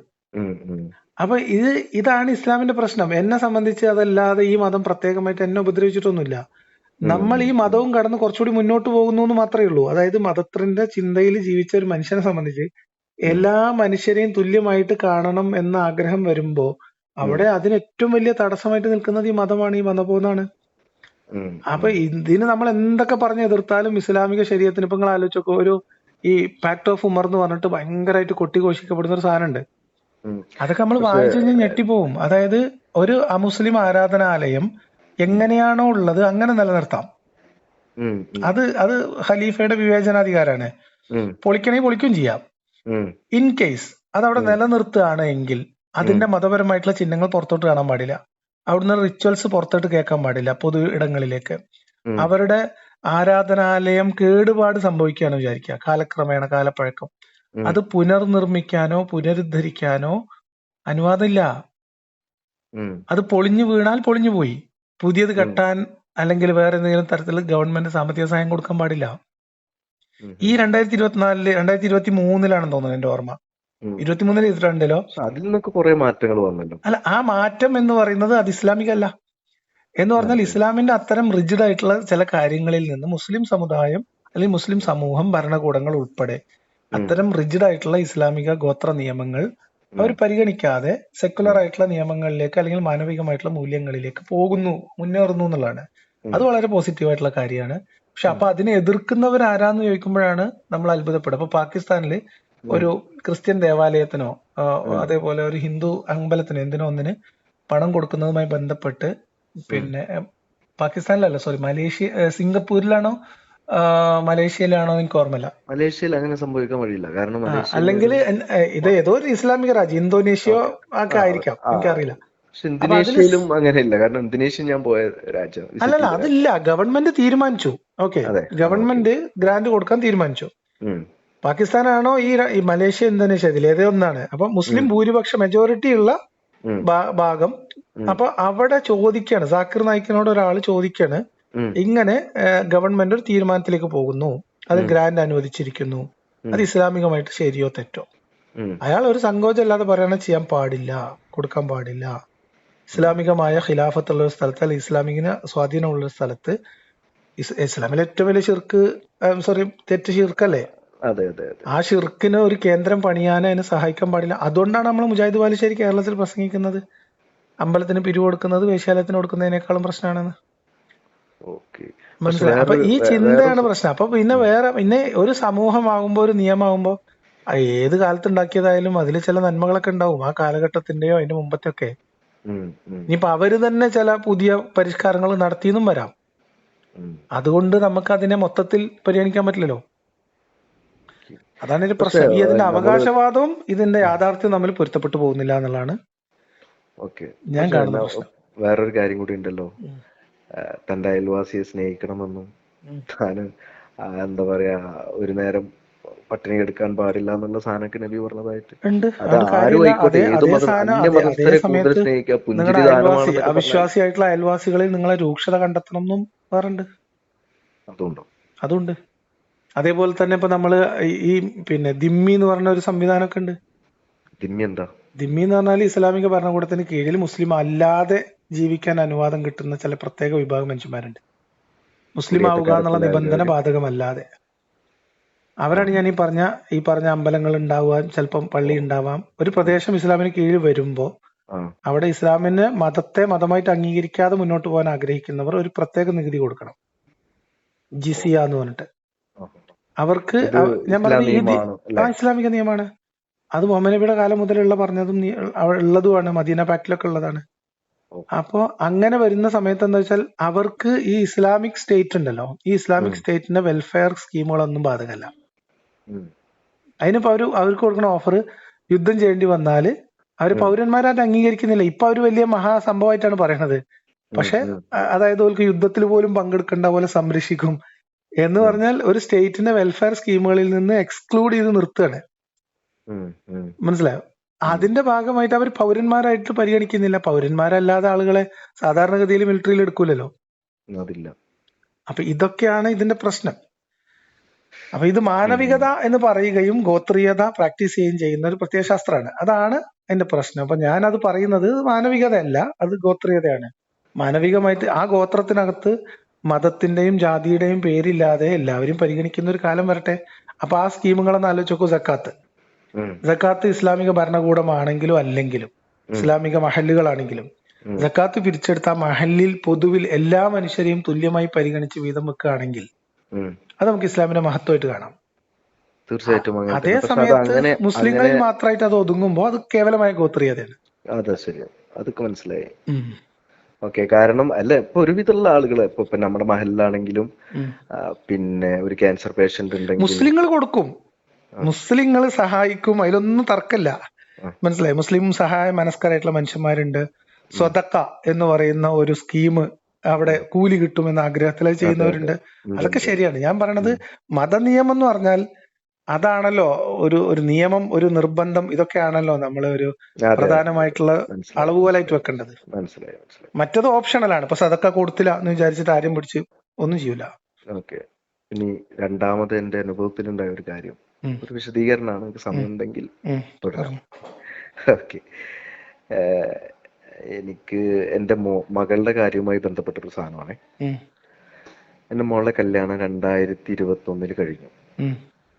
അപ്പൊ ഇത് ഇതാണ് ഇസ്ലാമിന്റെ പ്രശ്നം. എന്നെ സംബന്ധിച്ച് അതല്ലാതെ ഈ മതം പ്രത്യേകമായിട്ട് എന്നെ ഉപദ്രവിച്ചിട്ടൊന്നുമില്ല. നമ്മൾ ഈ മതവും കടന്ന് കുറച്ചുകൂടി മുന്നോട്ട് പോകുന്നു എന്ന് മാത്രമേ ഉള്ളൂ. അതായത് മതത്തിന്റെ ചിന്തയിൽ ജീവിച്ച ഒരു മനുഷ്യനെ സംബന്ധിച്ച് എല്ലാ മനുഷ്യരെയും തുല്യമായിട്ട് കാണണം എന്ന ആഗ്രഹം വരുമ്പോ അവിടെ അതിന് ഏറ്റവും വലിയ തടസ്സമായിട്ട് നിൽക്കുന്നത് ഈ മതമാണ് ഈ മതബോധമാണ്. അപ്പൊ ഇതിന് നമ്മൾ എന്തൊക്കെ പറഞ്ഞ് എതിർത്താലും ഇസ്ലാമിക ശരീരത്തിന് ഇപ്പൊ നിങ്ങൾ ആലോചിച്ചോക്കോ ഒരു ഈ പാക്ട് ഓഫ് ഉമർ എന്ന് പറഞ്ഞിട്ട് ഭയങ്കരമായിട്ട് കൊട്ടിഘോഷിക്കപ്പെടുന്ന ഒരു സാധനമുണ്ട്. അതൊക്കെ നമ്മൾ വായിച്ചു കഴിഞ്ഞാൽ ഞെട്ടിപ്പോവും. അതായത് ഒരു അമുസ്ലിം ആരാധനാലയം എങ്ങനെയാണോ ഉള്ളത് അങ്ങനെ നിലനിർത്താം. അത് അത് ഖലീഫയുടെ വിവേചനാധികാരാണ്. പൊളിക്കണേ പൊളിക്കും ചെയ്യാം. ഇൻ കേസ് അത് അവിടെ നിലനിർത്തുകയാണ് എങ്കിൽ അതിന്റെ മതപരമായിട്ടുള്ള ചിഹ്നങ്ങൾ പുറത്തോട്ട് കാണാൻ പാടില്ല. അവിടുന്ന് റിച്വൽസ് പുറത്തോട്ട് കേൾക്കാൻ പാടില്ല പൊതു ഇടങ്ങളിലേക്ക്. അവരുടെ ആരാധനാലയം കേടുപാട് സംഭവിക്കുകയാണ് വിചാരിക്കുക. കാലക്രമേണ കാലപ്പഴക്കം. അത് പുനർനിർമ്മിക്കാനോ പുനരുദ്ധരിക്കാനോ അനുവാദമില്ല. അത് പൊളിഞ്ഞു വീണാൽ പൊളിഞ്ഞു പോയി. പുതിയത് കെട്ടാൻ അല്ലെങ്കിൽ വേറെ എന്തെങ്കിലും തരത്തിൽ ഗവൺമെന്റ് സാമ്പത്തിക സഹായം കൊടുക്കാൻ പാടില്ല. ഈ രണ്ടായിരത്തി ഇരുപത്തിനാലിൽ രണ്ടായിരത്തി ഇരുപത്തി മൂന്നിലാണെന്ന് തോന്നുന്നു എന്റെ ഓർമ്മ. ഉം. ഇരുപത്തിമൂന്നിൽ ഇരുപത്തിരണ്ടിലോ അതിൽ നിന്നൊക്കെ കുറെ മാറ്റങ്ങൾ വന്നല്ലോ അല്ല ആ മാറ്റം എന്ന് പറയുന്നത് അത് ഇസ്ലാമിക അല്ല എന്ന് പറഞ്ഞാൽ ഇസ്ലാമിന്റെ അത്തരം റിജിഡ് ആയിട്ടുള്ള ചില കാര്യങ്ങളിൽ നിന്ന് മുസ്ലിം സമുദായം അല്ലെങ്കിൽ മുസ്ലിം സമൂഹം ഭരണകൂടങ്ങൾ ഉൾപ്പെടെ അത്തരം റിജിഡ് ആയിട്ടുള്ള ഇസ്ലാമിക ഗോത്ര നിയമങ്ങൾ അവർ പരിഗണിക്കാതെ സെക്കുലർ ആയിട്ടുള്ള നിയമങ്ങളിലേക്ക് അല്ലെങ്കിൽ മാനവികമായിട്ടുള്ള മൂല്യങ്ങളിലേക്ക് പോകുന്നു മുന്നേറുന്നു എന്നുള്ളതാണ്. അത് വളരെ പോസിറ്റീവ് ആയിട്ടുള്ള കാര്യമാണ്. പക്ഷെ അപ്പൊ അതിനെ എതിർക്കുന്നവർ ആരാന്ന് ചോദിക്കുമ്പോഴാണ് നമ്മൾ അത്ഭുതപ്പെടുക. അപ്പൊ പാകിസ്ഥാനിൽ ഒരു ക്രിസ്ത്യൻ ദേവാലയത്തിനോ അതേപോലെ ഒരു ഹിന്ദു അമ്പലത്തിനോ എന്തിനോ ഒന്നിന് പണം കൊടുക്കുന്നതുമായി ബന്ധപ്പെട്ട് പിന്നെ പാകിസ്ഥാനിലല്ല സോറി മലേഷ്യ സിംഗപ്പൂരിലാണോ മലേഷ്യയിലാണോ എനിക്ക് ഓർമ്മയില്ല. മലേഷ്യയിൽ അങ്ങനെ സംഭവിക്കാൻ വഴിയില്ല. കാരണം അല്ലെങ്കിൽ ഇത് ഏതോ ഒരു ഇസ്ലാമിക രാജ്യം ഇന്തോനേഷ്യയോ ഓക്കെ. ഒക്കെ ആയിരിക്കാം. എനിക്കറിയില്ല. ഇന്തോനേഷ്യയിലും അങ്ങനെയില്ല. കാരണം ഇന്തോനേഷ്യ ഞാൻ പോയ രാജ്യം. അല്ലല്ല അതില്ല. ഗവൺമെന്റ് തീരുമാനിച്ചു. ഓക്കെ. ഗവൺമെന്റ് ഗ്രാന്റ് കൊടുക്കാൻ തീരുമാനിച്ചു. പാകിസ്ഥാനാണോ ഈ മലേഷ്യ ഇന്തോനേഷ്യ ഇതിൽ ഏതോ ഒന്നാണ്. അപ്പൊ മുസ്ലിം ഭൂരിപക്ഷ മെജോറിറ്റി ഉള്ള ഭാഗം. അപ്പൊ അവിടെ ചോദിക്കാണ്. സാക്കിർ നായിക്കിനോട് ഒരാൾ ചോദിക്കാണ്. ഇങ്ങനെ ഗവൺമെന്റ് ഒരു തീരുമാനത്തിലേക്ക് പോകുന്നു. അത് ഗ്രാൻഡ് ഗ്രാന്റ് അനുവദിച്ചിരിക്കുന്നു. അത് ഇസ്ലാമികമായിട്ട് ശരിയോ തെറ്റോ? അയാൾ ഒരു സങ്കോചം അല്ലാതെ പറയണ ചെയ്യാൻ പാടില്ല കൊടുക്കാൻ പാടില്ല. ഇസ്ലാമികമായ ഖിലാഫത്തുള്ള ഒരു സ്ഥലത്ത് അല്ലെങ്കിൽ ഇസ്ലാമിക സ്വാധീനമുള്ള ഒരു സ്ഥലത്ത് ഇസ് ഇസ്ലാമിലെ ഏറ്റവും വലിയ ഷിർക്ക് സോറി തെറ്റ് ഷിർക്കല്ലേ ആ ഷിർക്കിന് ഒരു കേന്ദ്രം പണിയാൻ അതിന് സഹായിക്കാൻ പാടില്ല. അതുകൊണ്ടാണ് നമ്മൾ മുജാഹിദ് ബാലുശ്ശേരി കേരളത്തിൽ പ്രസംഗിക്കുന്നത്. അമ്പലത്തിന് പിരിവ് കൊടുക്കുന്നത് വേശ്യാലയത്തിന് കൊടുക്കുന്നതിനേക്കാളും പ്രശ്നമാണെന്ന്. മനസ്സിലായി. അപ്പൊ ഈ ചിന്തയാണ് പ്രശ്നം. അപ്പൊ പിന്നെ വേറെ പിന്നെ ഒരു സമൂഹമാകുമ്പോ ഒരു നിയമമാകുമ്പോ ഏത് കാലത്ത് ഉണ്ടാക്കിയതായാലും അതിൽ ചില നന്മകളൊക്കെ ഉണ്ടാവും. ആ കാലഘട്ടത്തിന്റെയോ അതിന്റെ മുമ്പത്തെ ഒക്കെ ഉം. അവർ തന്നെ ചില പുതിയ പരിഷ്കാരങ്ങൾ നടത്തിയെന്നും വരാം. അതുകൊണ്ട് നമുക്ക് അതിനെ മൊത്തത്തിൽ പരിഗണിക്കാൻ പറ്റില്ലല്ലോ. അതാണ് ഒരു പ്രശ്നം. ഈ അതിന്റെ അവകാശവാദവും ഇതിന്റെ യാഥാർത്ഥ്യം നമ്മൾ തമ്മിൽ പൊരുത്തപ്പെട്ടു പോകുന്നില്ല എന്നുള്ളതാണ് ഞാൻ കാണുന്ന പ്രശ്നം. വേറൊരു കാര്യം കൂടി ഉണ്ടല്ലോ. തന്റെ അയൽവാസിയെ സ്നേഹിക്കണമെന്നും താൻ എന്താ പറയാ ഒരു നേരം പട്ടിണി എടുക്കാൻ പാടില്ല എന്നുള്ള സാധനമൊക്കെ നബി പറഞ്ഞതായിട്ട്. അത് ആരും ആയിക്കോട്ടെ ഏത് മതസ്ഥരെ കൂടുതൽ സ്നേഹിക്കുക? പുഞ്ചിരി ദാനമാണെന്നൊക്കെ അവിശ്വാസിയായിട്ടുള്ള അയൽവാസികളിൽ നിങ്ങളെ രൂക്ഷത കണ്ടെത്തണം എന്നും പറഞ്ഞിട്ടുണ്ട് അതുണ്ടോ? അതുണ്ട്. അതേപോലെ തന്നെ ഇപ്പൊ നമ്മൾ ഈ ഈ പിന്നെ ദിമ്മി എന്ന് പറഞ്ഞ ഒരു സംവിധാനമൊക്കെ ഉണ്ട്. ദിമ്മി എന്താ? ദിമ്മി എന്ന് പറഞ്ഞാൽ ഇസ്ലാമിക ഭരണകൂടത്തിന് കീഴിൽ മുസ്ലിം അല്ലാതെ ജീവിക്കാൻ അനുവാദം കിട്ടുന്ന ചില പ്രത്യേക വിഭാഗം മനുഷ്യന്മാരുണ്ട് മുസ്ലിം ആവുക എന്നുള്ള നിബന്ധന ബാധകമല്ലാതെ. അവരാണ് ഞാൻ ഈ പറഞ്ഞ ഈ പറഞ്ഞ അമ്പലങ്ങൾ ഉണ്ടാവാം ചിലപ്പം പള്ളി ഉണ്ടാവാം. ഒരു പ്രദേശം ഇസ്ലാമിന് കീഴിൽ വരുമ്പോൾ അവിടെ ഇസ്ലാമിന് മതത്തെ മതമായിട്ട് അംഗീകരിക്കാതെ മുന്നോട്ട് പോകാൻ ആഗ്രഹിക്കുന്നവർ ഒരു പ്രത്യേക നികുതി കൊടുക്കണം. ജിസിയ എന്ന് പറഞ്ഞിട്ട്. അവർക്ക് ഞാൻ പറഞ്ഞ ആ ഇസ്ലാമിക നിയമമാണ് അത് മുഹമ്മദ് നബിയുടെ കാലം മുതലുള്ള പറഞ്ഞതും ഉള്ളതുമാണ്. മദീന പാക്റ്റിലൊക്കെ ഉള്ളതാണ്. അപ്പോ അങ്ങനെ വരുന്ന സമയത്ത് എന്താ വെച്ചാൽ അവർക്ക് ഈ ഇസ്ലാമിക് സ്റ്റേറ്റ് ഉണ്ടല്ലോ ഈ ഇസ്ലാമിക് സ്റ്റേറ്റിന്റെ വെൽഫെയർ സ്കീമുകളൊന്നും ബാധകല്ല അതിനിപ്പോ അവർ അവർക്ക് കൊടുക്കുന്ന ഓഫർ യുദ്ധം ചെയ്യേണ്ടി വന്നാൽ അവർ ഉം, പൗരന്മാരായിട്ട് അംഗീകരിക്കുന്നില്ല. ഇപ്പൊ അവർ വലിയ മഹാസംഭവമായിട്ടാണ് പറയണത്. പക്ഷെ അതായത് അവർക്ക് യുദ്ധത്തിൽ പോലും പങ്കെടുക്കേണ്ട പോലെ സംരക്ഷിക്കും എന്ന് പറഞ്ഞാൽ ഒരു സ്റ്റേറ്റിന്റെ വെൽഫെയർ സ്കീമുകളിൽ നിന്ന് എക്സ്ക്ലൂഡ് ചെയ്ത് നിർത്തുകയാണ്. മനസ്സിലായോ? അതിന്റെ ഭാഗമായിട്ട് അവർ പൗരന്മാരായിട്ട് പരിഗണിക്കുന്നില്ല. പൗരന്മാരല്ലാതെ ആളുകളെ സാധാരണഗതിയിൽ മിലിറ്ററിയിൽ എടുക്കൂലല്ലോ. അതില്ല. അപ്പൊ ഇതൊക്കെയാണ് ഇതിന്റെ പ്രശ്നം. അപ്പൊ ഇത് മാനവികത എന്ന് പറയുകയും ഗോത്രീയത പ്രാക്ടീസ് ചെയ്യുകയും ചെയ്യുന്ന ഒരു പ്രത്യേക ശാസ്ത്രമാണ്. അതാണ് അതിന്റെ പ്രശ്നം. അപ്പൊ ഞാൻ അത് പറയുന്നത് മാനവികതയല്ല അത് ഗോത്രീയതയാണ്. മാനവികമായിട്ട് ആ ഗോത്രത്തിനകത്ത് മതത്തിന്റെയും ജാതിയുടെയും പേരില്ലാതെ എല്ലാവരും പരിഗണിക്കുന്ന ഒരു കാലം വരട്ടെ. അപ്പൊ ആ സ്കീമുകളൊന്ന് ആലോചിച്ച് നോക്കൂ സക്കാത്ത്. ഉം, സക്കാത്ത് ഇസ്ലാമിക ഭരണകൂടമാണെങ്കിലും അല്ലെങ്കിലും ഇസ്ലാമിക മഹല്ലുകളാണെങ്കിലും ജക്കാത്ത് പിരിച്ചെടുത്ത മഹല്ലിൽ പൊതുവിൽ എല്ലാ മനുഷ്യരെയും തുല്യമായി പരിഗണിച്ച് വീതം വെക്കുകയാണെങ്കിൽ അത് നമുക്ക് ഇസ്ലാമിന്റെ മഹത്വമായിട്ട് കാണാം. തീർച്ചയായിട്ടും അതേ സമയത്ത് മുസ്ലിങ്ങളിൽ മാത്രമായിട്ട് അത് ഒതുങ്ങുമ്പോൾ അത് കേവലമായ ഗോത്രീയതയാണ്. അതെ ശരി. അതൊക്കെ മനസ്സിലായി. ഓക്കെ കാരണം അല്ല ഇപ്പൊ ഒരുവിധമുള്ള ആളുകൾ ഇപ്പൊ നമ്മുടെ മഹലിലാണെങ്കിലും പിന്നെ ഒരു ക്യാൻസർ പേഷ്യന്റ് ഉണ്ടെങ്കിൽ മുസ്ലിങ്ങൾ കൊടുക്കും. മുസ്ലിങ്ങൾ സഹായിക്കും അതിലൊന്നും തർക്കമില്ല. മനസ്സിലായി? മുസ്ലിം സഹായ മനസ്കരായിട്ടുള്ള മനുഷ്യന്മാരുണ്ട്. സ്വതക്ക എന്ന് പറയുന്ന ഒരു സ്കീം അവിടെ കൂലി കിട്ടുമെന്ന ആഗ്രഹത്തിൽ ചെയ്യുന്നവരുണ്ട്. അതൊക്കെ ശരിയാണ്. ഞാൻ പറയണത് മതനിയമം എന്ന് പറഞ്ഞാൽ അതാണല്ലോ ഒരു ഒരു നിയമം ഒരു നിർബന്ധം ഇതൊക്കെയാണല്ലോ നമ്മൾ ഒരു പ്രധാനമായിട്ടുള്ള അളവുകോലായിട്ട് വെക്കേണ്ടത്. മറ്റത് ഓപ്ഷണലാണ്. ഇപ്പൊ സതക്ക കൊടുത്തില്ല എന്ന് വിചാരിച്ചിട്ട് ആരും പിടിച്ച് ഒന്നും ചെയ്യൂല. ഓക്കെ. ഇനി രണ്ടാമത് എന്റെ അനുഭവത്തിലുണ്ടായ ഒരു കാര്യം. ഒരു വിശദീകരണമാണ് എനിക്ക് സമയം ഉണ്ടെങ്കിൽ. തുടരാം. ഓക്കെ. എനിക്ക് എന്റെ മോ മകളുടെ കാര്യവുമായി ബന്ധപ്പെട്ടൊരു സാധനമാണ്. എന്റെ എന്റെ മോളുടെ കല്യാണം രണ്ടായിരത്തി ഇരുപത്തി ഒന്നിൽ കഴിഞ്ഞു.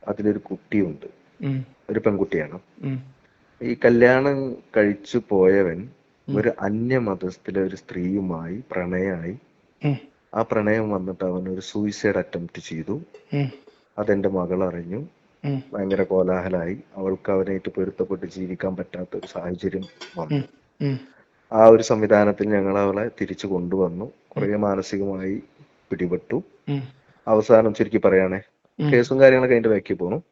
അതിലൊരു കുട്ടിയുണ്ട്. ഒരു പെൺകുട്ടിയാണ്. ഈ കല്യാണം കഴിച്ചു പോയവൻ ഒരു അന്യ മതത്തിലെ ഒരു സ്ത്രീയുമായി പ്രണയമായി ആ പ്രണയം വന്നിട്ട് അവൻ ഒരു സൂയിസൈഡ് അറ്റംപ്റ്റ് ചെയ്തു. അതെന്റെ മകൾ അറിഞ്ഞു. ഭയങ്കര കോലാഹലായി. അവൾക്ക് അവനായിട്ട് പൊരുത്തപ്പെട്ട് ജീവിക്കാൻ പറ്റാത്ത ഒരു സാഹചര്യം വന്നു. ആ ഒരു സംവിധാനത്തിൽ ഞങ്ങൾ അവളെ തിരിച്ചു കൊണ്ടുവന്നു. കുറെ മാനസികമായി പിടിപെട്ടു. അവസാനം ചുരുക്കി പറയാണേ കേസും കാര്യങ്ങളൊക്കെ അതിന്റെ ബാക്കി പോണു.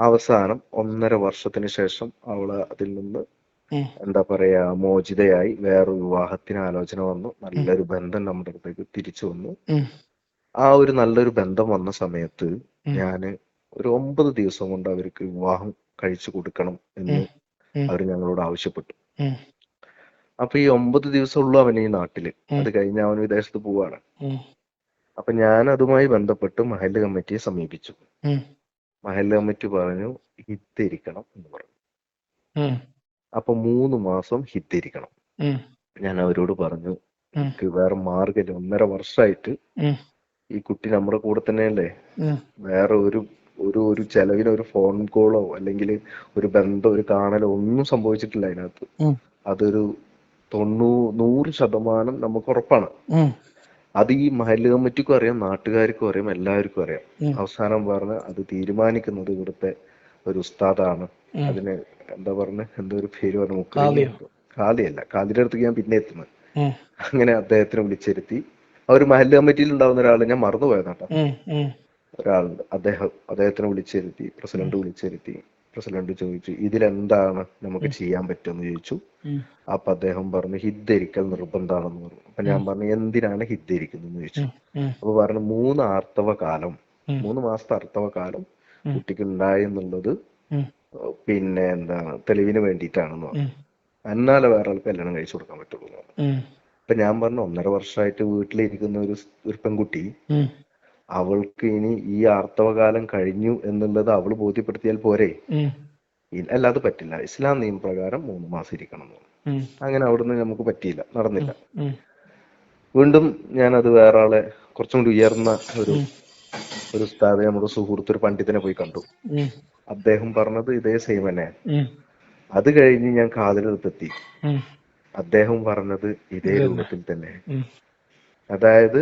അവസാനം ഒന്നര വർഷത്തിന് ശേഷം അവൾ അതിൽ നിന്ന് എന്താ പറയാ മോചിതയായി വേറൊരു വിവാഹത്തിന് ആലോചന വന്നു. നല്ലൊരു ബന്ധം നമ്മുടെ അടുത്തേക്ക് തിരിച്ചു വന്നു. ആ ഒരു നല്ലൊരു ബന്ധം വന്ന സമയത്ത്. ഞാൻ ഒരു ഒമ്പത് ദിവസം കൊണ്ട് അവർക്ക് വിവാഹം കഴിച്ചു കൊടുക്കണം എന്ന്. അവർ ഞങ്ങളോട് ആവശ്യപ്പെട്ടു. അപ്പൊ ഈ ഒമ്പത് ദിവസം ഉള്ളു അവൻ ഈ നാട്ടിൽ. അത് കഴിഞ്ഞ് അവൻ വിദേശത്ത് പോവാണ്. അപ്പൊ ഞാൻ അതുമായി ബന്ധപ്പെട്ട് മഹല്ല് കമ്മിറ്റിയെ സമീപിച്ചു. മഹല്ല് കമ്മിറ്റി പറഞ്ഞു ഹിത്തിരിക്കണം എന്ന് പറഞ്ഞു. അപ്പൊ മൂന്ന് മാസം ഹിത്തിരിക്കണം ഞാൻ അവരോട് പറഞ്ഞു എനിക്ക് വേറെ മാർഗമില്ല ഒന്നര വർഷമായിട്ട് ഈ കുട്ടി നമ്മുടെ കൂടെ തന്നെയല്ലേ. വേറെ ഒരു ഒരു ഒരു ചെലവിന് ഒരു ഫോൺ കോളോ അല്ലെങ്കിൽ ഒരു ബന്ധം ഒരു കാണലോ ഒന്നും സംഭവിച്ചിട്ടില്ല അതിനകത്ത്. അതൊരു തൊണ്ണൂ നൂറ് ശതമാനം നമുക്ക് ഉറപ്പാണ്. അത് ഈ മഹല്ല് കമ്മിറ്റിക്കും അറിയാം നാട്ടുകാർക്കും അറിയാം എല്ലാവർക്കും അറിയാം. അവസാനം പറഞ്ഞ് അത് തീരുമാനിക്കുന്നത് ഇവിടുത്തെ ഒരു ഉസ്താദാണ്. അതിന് എന്താ പറഞ്ഞ? എന്തോ ഒരു പേര് പറഞ്ഞു കാലിയല്ല കാലിന്റെ അടുത്തേക്ക് ഞാൻ പിന്നെ എത്തുന്നത്. അങ്ങനെ അദ്ദേഹത്തിനെ വിളിച്ചിരുത്തി. ആ ഒരു മഹല്ല് കമ്മിറ്റിയിൽ ഉണ്ടാവുന്ന ഒരാൾ ഞാൻ മറന്നുപോയതാട്ടോ. ഒരാളുണ്ട് അദ്ദേഹം അദ്ദേഹത്തിനെ വിളിച്ചിരുത്തി പ്രസിഡന്റ് വിളിച്ചിരുത്തി. പ്രസിഡന്റ് ചോദിച്ചു ഇതിലെന്താണ് നമുക്ക് ചെയ്യാൻ പറ്റുമെന്ന് ചോദിച്ചു. അപ്പൊ അദ്ദേഹം പറഞ്ഞു ഹിദ്ധരിക്കൽ നിർബന്ധമാണെന്ന് പറഞ്ഞു. അപ്പൊ ഞാൻ പറഞ്ഞു എന്തിനാണ് ഹിദ്ധരിക്കുന്നത് ചോദിച്ചു. അപ്പൊ പറഞ്ഞു മൂന്ന് ആർത്തവ കാലം മൂന്ന് മാസത്തെ ആർത്തവ കാലം. കുട്ടിക്ക് ഉണ്ടായി എന്നുള്ളത് പിന്നെ എന്താണ് തെളിവിന് വേണ്ടിയിട്ടാണെന്ന് പറഞ്ഞു. എന്നാലേ വേറെ ആൾക്ക് കല്യാണം കഴിച്ചു കൊടുക്കാൻ പറ്റുള്ളൂ അപ്പൊ ഞാൻ പറഞ്ഞു ഒന്നര വർഷമായിട്ട് വീട്ടിലിരിക്കുന്ന ഒരു ഒരു പെൺകുട്ടി. അവൾക്ക് ഇനി ഈ ആർത്തവകാലം കഴിഞ്ഞു എന്നുള്ളത് അവൾ ബോധ്യപ്പെടുത്തിയാൽ പോരെ? അല്ലാതെ പറ്റില്ല. ഇസ്ലാം നിയമപ്രകാരം മൂന്ന് മാസം ഇരിക്കണം. അങ്ങനെ അവിടുന്ന് നമുക്ക് പറ്റിയില്ല നടന്നില്ല. വീണ്ടും ഞാനത് വേറെ ആളെ കുറച്ചും കൂടി ഉയർന്ന ഒരു ഒരു സ്ഥാപനം നമ്മുടെ സുഹൃത്ത് ഒരു പണ്ഡിതനെ പോയി കണ്ടു. അദ്ദേഹം പറഞ്ഞത് ഇതേ സെയിം തന്നെ. അത് കഴിഞ്ഞ് ഞാൻ കാതിലെടുത്തെത്തി. അദ്ദേഹം പറഞ്ഞത് ഇതേ രൂപത്തിൽ തന്നെ. അതായത്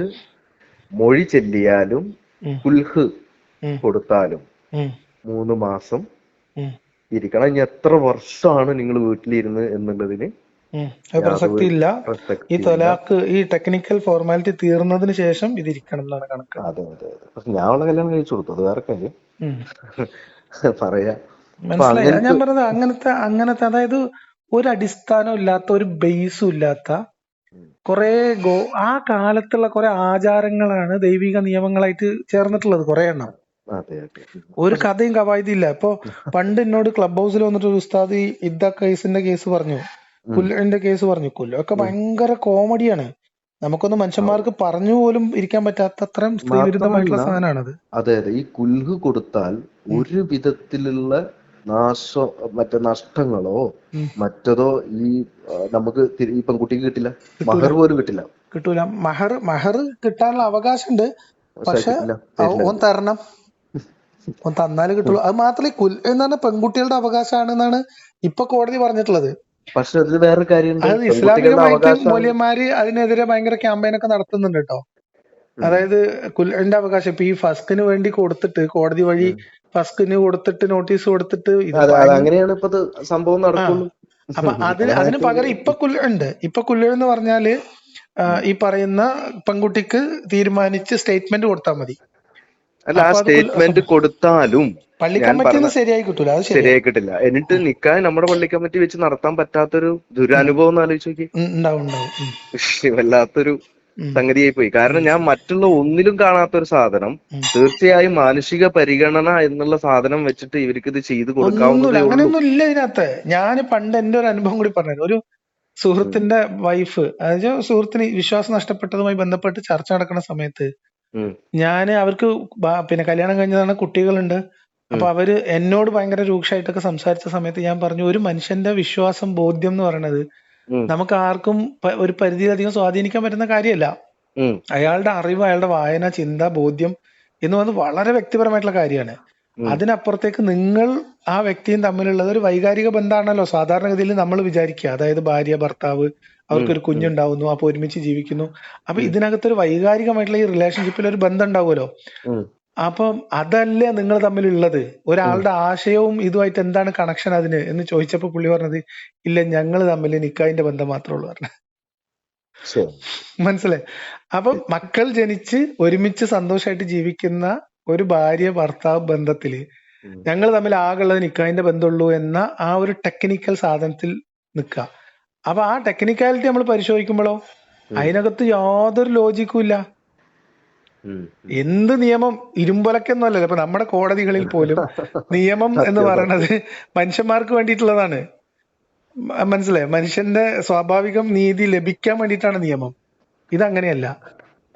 മൊഴി ചെല്ലിയാലും. കുൽഹ്. കൊടുത്താലും. മൂന്ന് മാസം. ഇരിക്കണം. ഇനി എത്ര വർഷമാണ് നിങ്ങൾ വീട്ടിലിരുന്ന് എന്നുള്ളതിന് പ്രസക്തി ഇല്ല ഈ തൊലാക്ക് ഈ ടെക്നിക്കൽ ഫോർമാലിറ്റി തീർന്നതിന് ശേഷം ഇത് ഇരിക്കണം എന്നാണ് കണക്ക്. അതെ അതെ അതെ. പക്ഷെ ഞാൻ അവളെ കല്യാണം കഴിച്ചു കൊടുത്തു. അത് വേറെ കാര്യം. പറയാ. മനസ്സിലായി. ഞാൻ പറഞ്ഞത് അങ്ങനത്തെ അങ്ങനത്തെ അതായത് ഒരു അടിസ്ഥാനം ഇല്ലാത്ത ഒരു ബേസും ഇല്ലാത്ത കുറെ ഗോ ആ കാലത്തുള്ള കുറെ ആചാരങ്ങളാണ് ദൈവിക നിയമങ്ങളായിട്ട് ചേർന്നിട്ടുള്ളത് കുറെ എണ്ണം. ഒരു കഥയും കവായതും ഇല്ല ഇപ്പൊ പണ്ട് എന്നോട് ക്ലബ് ഹൗസിൽ വന്നിട്ട് ഒരു ഉസ്താദ് ഇദ്ദ കേസിന്റെ കേസ് പറഞ്ഞു. കുല്ലിന്റെ കേസ് പറഞ്ഞു. കുല്ലൊക്കെ ഭയങ്കര കോമഡിയാണ്. നമുക്കൊന്നും മനുഷ്യന്മാർക്ക് പറഞ്ഞു പോലും ഇരിക്കാൻ പറ്റാത്ത അത്രയും സ്ത്രീവിരുദ്ധമായിട്ടുള്ള സാധനമാണത്. അതെ അതെ. ഈ കുൽഹ് കൊടുത്താൽ ഒരു വിധത്തിലുള്ള നാശ മറ്റേ നഷ്ടങ്ങളോ മറ്റതോ ഈ നമുക്ക് ഈ പെൺകുട്ടിക്ക് കിട്ടില്ല. മഹർ പോലും കിട്ടില്ല. കിട്ടൂല. മഹർ മഹർ കിട്ടാനുള്ള അവകാശമുണ്ട്. പക്ഷെ ഓൻ തരണം. ഓൻ തന്നാലേ കിട്ടുള്ളൂ. അത് മാത്രമേ കുൽ എന്ന് പറഞ്ഞ പെൺകുട്ടികളുടെ അവകാശമാണെന്നാണ് ഇപ്പൊ കോടതി പറഞ്ഞിട്ടുള്ളത്. പക്ഷെ അതിൽ വേറെ കാര്യം അത് ഇസ്ലാമികമായിട്ട് മൂല്യന്മാര് അതിനെതിരെ ഭയങ്കര ക്യാമ്പയിൻ ഒക്കെ നടത്തുന്നുണ്ട് കേട്ടോ. അതായത് കുല്ലിന്റെ അവകാശം ഇപ്പൊ ഈ ഫസ്കിന് വേണ്ടി കൊടുത്തിട്ട് കോടതി വഴി ഫസ്കിന് കൊടുത്തിട്ട് നോട്ടീസ് കൊടുത്തിട്ട് അങ്ങനെയാണ് ഇപ്പൊ സംഭവം നടക്കുന്നത് അപ്പൊ അതിന് അതിന് പകരം ഇപ്പൊ കുല്ല ഉണ്ട്. ഇപ്പൊ കുല്ല എന്ന് പറഞ്ഞാൽ ഈ പറയുന്ന പെൺകുട്ടിക്ക് തീരുമാനിച്ച് സ്റ്റേറ്റ്മെന്റ് കൊടുത്താൽ മതി. അല്ല ആ സ്റ്റേറ്റ്മെന്റ് കൊടുത്താലും ശരിയായി കിട്ടൂല അത് ശരി ശരിയായി കിട്ടില്ല എന്നിട്ട് നിക്കാൻ നമ്മുടെ പള്ളി കമ്മിറ്റി വെച്ച് നടത്താൻ പറ്റാത്തൊരു ദുരനുഭവം എന്ന് ആലോചിച്ച് നോക്കി. വല്ലാത്തൊരു. സംഗതിയായി പോയി കാരണം ഞാൻ മറ്റുള്ള ഒന്നിലും കാണാത്ത ഒരു സാധനം തീർച്ചയായും മാനുഷിക പരിഗണന എന്നുള്ള സാധനം വെച്ചിട്ട് ഇവർക്ക് ഇത് ചെയ്തു കൊടുക്കാവുന്ന അങ്ങനെയൊന്നും ഇല്ല ഇതിനകത്ത്. ഞാൻ പണ്ട് എന്റെ ഒരു അനുഭവം കൂടി പറഞ്ഞു ഒരു സുഹൃത്തിന്റെ വൈഫ് അതായത് സുഹൃത്തിന് വിശ്വാസം നഷ്ടപ്പെട്ടതുമായി ബന്ധപ്പെട്ട് ചർച്ച നടക്കുന്ന സമയത്ത് ഞാൻ ഞാൻ അവർക്ക് പിന്നെ കല്യാണം കഴിഞ്ഞതാണ് കുട്ടികളുണ്ട്. അപ്പൊ അവർ എന്നോട് ഭയങ്കര രൂക്ഷമായിട്ടൊക്കെ സംസാരിച്ച സമയത്ത് ഞാൻ പറഞ്ഞു ഒരു മനുഷ്യന്റെ വിശ്വാസം ബോധ്യം എന്ന് പറയുന്നത്. നമുക്ക് ആർക്കും ഒരു പരിധിയിലധികം സ്വാധീനിക്കാൻ പറ്റുന്ന കാര്യമല്ല. അയാളുടെ അറിവ് അയാളുടെ വായന ചിന്ത ബോധ്യം എന്ന് പറയുന്നത് വളരെ വ്യക്തിപരമായിട്ടുള്ള കാര്യമാണ്. അതിനപ്പുറത്തേക്ക് നിങ്ങൾ ആ വ്യക്തിയും തമ്മിലുള്ളത് ഒരു വൈകാരിക ബന്ധമാണല്ലോ സാധാരണഗതിയിൽ നമ്മൾ വിചാരിക്കുക അതായത് ഭാര്യ ഭർത്താവ് അവർക്കൊരു കുഞ്ഞുണ്ടാവുന്നു അപ്പൊ ഒരുമിച്ച് ജീവിക്കുന്നു. അപ്പൊ ഇതിനകത്തൊരു വൈകാരികമായിട്ടുള്ള ഈ റിലേഷൻഷിപ്പിൽ ഒരു ബന്ധം ഉണ്ടാവുമല്ലോ. അപ്പം അതല്ലേ നിങ്ങൾ തമ്മിലുള്ളത്? ഒരാളുടെ ആശയവും ഇതുമായിട്ട് എന്താണ് കണക്ഷൻ അതിന്? എന്ന് ചോദിച്ചപ്പോ പുള്ളി പറഞ്ഞത് ഇല്ല ഞങ്ങൾ തമ്മിൽ നിക്കായിന്റെ ബന്ധം മാത്രമേ ഉള്ളൂ പറഞ്ഞു. മനസ്സിലായി? അപ്പം മക്കൾ ജനിച്ച് ഒരുമിച്ച് സന്തോഷമായിട്ട് ജീവിക്കുന്ന ഒരു ഭാര്യ ഭർത്താവ് ബന്ധത്തിൽ. ഞങ്ങൾ തമ്മിൽ ആകെയുള്ളത് നിക്കാഹിന്റെ ബന്ധമുള്ളൂ എന്ന ആ ഒരു ടെക്നിക്കൽ സാധനത്തിൽ നിൽക്കുക അപ്പൊ ആ ടെക്നിക്കാലിറ്റി നമ്മൾ പരിശോധിക്കുമ്പോഴോ? അതിനകത്ത് യാതൊരു ലോജിക്കും ഇല്ല. എന്ത് നിയമം ഇരുമ്പലക്കെന്നല്ലല്ലോ ഇപ്പൊ നമ്മുടെ കോടതികളിൽ പോലും നിയമം എന്ന് പറയുന്നത് മനുഷ്യന്മാർക്ക് വേണ്ടിയിട്ടുള്ളതാണ്. മനസ്സിലായി? മനുഷ്യന്റെ സ്വാഭാവികം നീതി ലഭിക്കാൻ വേണ്ടിയിട്ടാണ് നിയമം. ഇതങ്ങനെയല്ല.